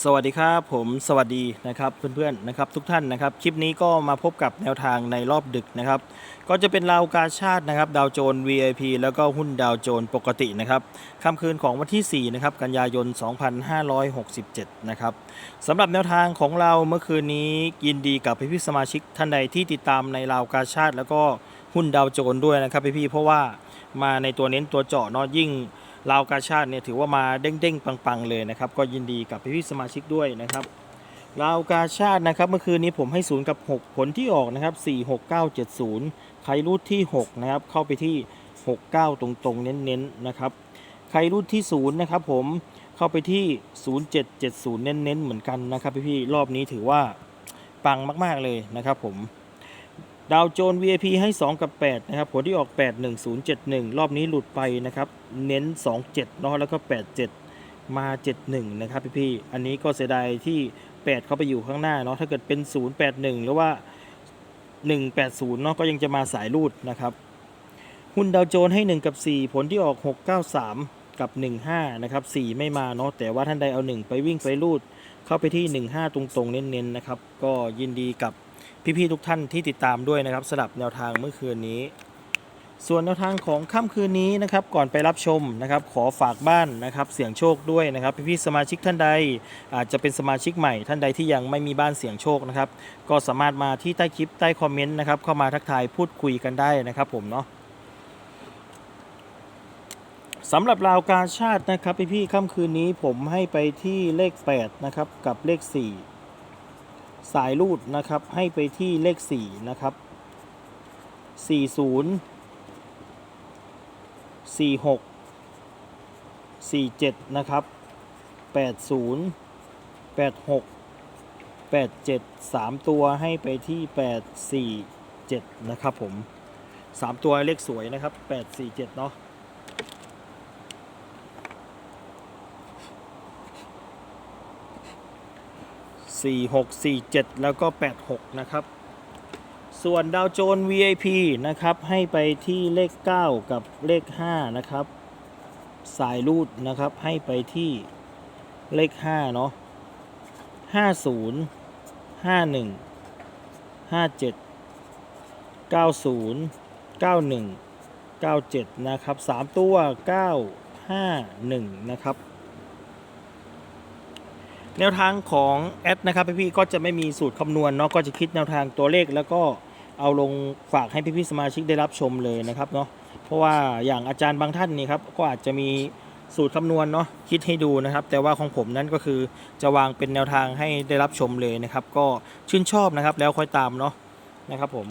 สวัสดีครับผมสวัสดีนะครับเพื่อนๆนะครับทุกท่านนะครับคลิปนี้ก็มาพบกับแนวทางในรอบดึกนะครับก็จะเป็นราวกาชาตินะครับดาวโจน VIP แล้วก็หุ้นดาวโจนปกตินะครับค่ำคืนของวันที่4นะครับกันยายน 2567นะครับสำหรับแนวทางของเราเมื่อคืนนี้ยินดีกับพี่ๆสมาชิกท่านใดที่ติดตามในราวกาชาติ แล้วก็หุ้นดาวโจนด้วยนะครับพี่ๆเพราะว่ามาในตัวเน้นตัวเจาะเนาะยิ่ง ลาวกาชาติเนี่ยถือว่ามาเด้งๆปังๆเลยนะครับ ก็ยินดีกับพี่ๆสมาชิกด้วยนะครับลาวกาชาตินะครับเมื่อคืนนี้ผมให้ศูนย์กับ 6 ผลที่ออกนะครับ 4 6 9 7 0 ใครรูดที่ 6 นะครับ เข้าไปที่ 69 ตรงๆ เน้นๆนะครับ ใครรูดที่ 0 นะครับผมเข้าไปที่ 0770 เน้นๆ เหมือนกันนะครับพี่ๆรอบนี้ถือว่าปังมากๆเลยนะครับผม ดาวโจน VIP ให้ 2 กับ 8 นะครับ ผลที่ออก 81071 รอบนี้หลุดไปนะครับ เน้น 27เนาะแล้วก็ 87 มา 71 นะครับพี่ๆอันนี้ก็เสียดายที่ 8 เข้าไปอยู่ข้างหน้าเนาะถ้าเกิดเป็น 081 หรือว่า 180 เนาะก็ยังจะมาสายรูดนะครับ หุ้นดาวโจนให้ 1 กับ 4 ผลที่ออก 693 กับ 15 นะครับ 4 ไม่มาเนาะแต่ว่าท่านใดเอา 1 ไปวิ่งไปรูด เข้าไปที่ 15 ตรงๆ เน้นๆนะครับก็ยินดีกับ พี่ๆทุกท่านที่ติดตามด้วยนะครับสำหรับแนวทางเมื่อคืนนี้ ส่วนแนวทางของค่ำคืนนี้นะครับก่อนไปรับชมนะครับขอฝากบ้านนะครับเสี่ยงโชคด้วยนะครับพี่ๆสมาชิกท่านใด อาจจะเป็นสมาชิกใหม่ท่านใดที่ยังไม่มีบ้านเสี่ยงโชคนะครับก็สามารถมาที่ใต้คลิปใต้คอมเมนต์นะครับเข้ามาทักทายพูดคุยกันได้นะครับผมเนาะสำหรับราวการชาตินะครับพี่ๆค่ำคืนนี้ผมให้ไปที่เลข 8 นะครับ กับเลข 4 สายรูดนะครับ ให้ไปที่เลข 4 นะครับ 40 46 47 นะครับ 80 86 87 3 ตัวให้ไปที่ 847 นะครับผม 3 ตัวเลขสวยนะครับ 847 เนาะ 46 47 แล้วก็ 86 นะครับ ส่วนดาวโจน VIP นะครับ ให้ไปที่เลข 9 กับเลข 5 นะครับ สายรูดนะครับ ให้ไปที่เลข 5 เนาะ50 51 57 90 91 97 นะครับ 3 ตัว 951 นะครับ แนวทางของแอดนะครับพี่ๆก็จะไม่มีสูตรคำนวณเนาะก็จะคิดแนวทางตัวเลขแล้วก็เอาลงฝากให้พี่ๆสมาชิกได้รับชมเลยนะครับเนาะเพราะว่าอย่างอาจารย์บางท่านนี่ครับก็อาจจะมีสูตรคำนวณเนาะคิดให้ดูนะครับ แต่ว่าของผมนั้นก็คือจะวางเป็นแนวทางให้ได้รับชมเลยนะครับ ก็ชื่นชอบนะครับแล้วค่อยตามเนาะนะครับผม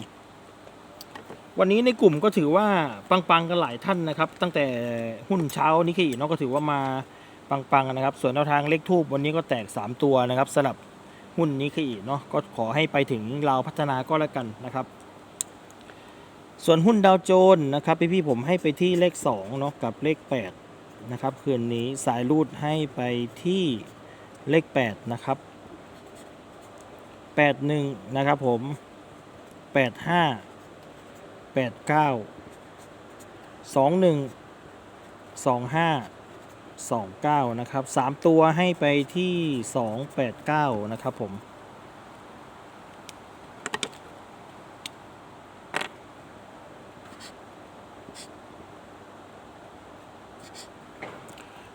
วันนี้ในกลุ่มก็ถือว่าปังๆกันหลายท่านนะครับ ตั้งแต่หุ้นเช้านิกเกิเนาะก็ถือว่ามา ปังๆนะครับ ส่วนแนวทางเลขทูบวันนี้ก็แตก 3 ตัวนะครับสำหรับหุ้นนี้คืออีกเนาะก็ขอให้ไปถึงเราพัฒนาก็แล้วกันนะครับ ส่วนหุ้นดาวโจนส์นะครับพี่ๆผมให้ไปที่เลข2เนาะกับเลข8นะครับคืนนี้สายรูดให้ไปที่เลข8นะครับ81นะครับผม 85 89 21 25 29 นะครับ 3 ตัวให้ไปที่ 289 นะครับผม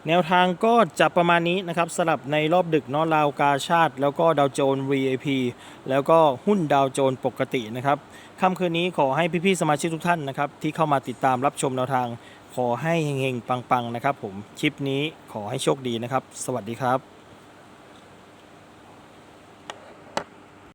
แนวทางก็จะประมาณนี้นะครับสลับในรอบดึกเนาะลาวกาชาติ แล้วก็ดาวโจน VIP แล้วก็หุ้นดาวโจนปกตินะครับค่ำคืนนี้ขอให้พี่ๆสมาชิกทุกท่านนะครับที่เข้ามาติดตามรับชมแนวทาง ขอให้เฮงๆ ปังๆ นะครับผม คลิปนี้ขอให้โชคดีนะครับ สวัสดีครับ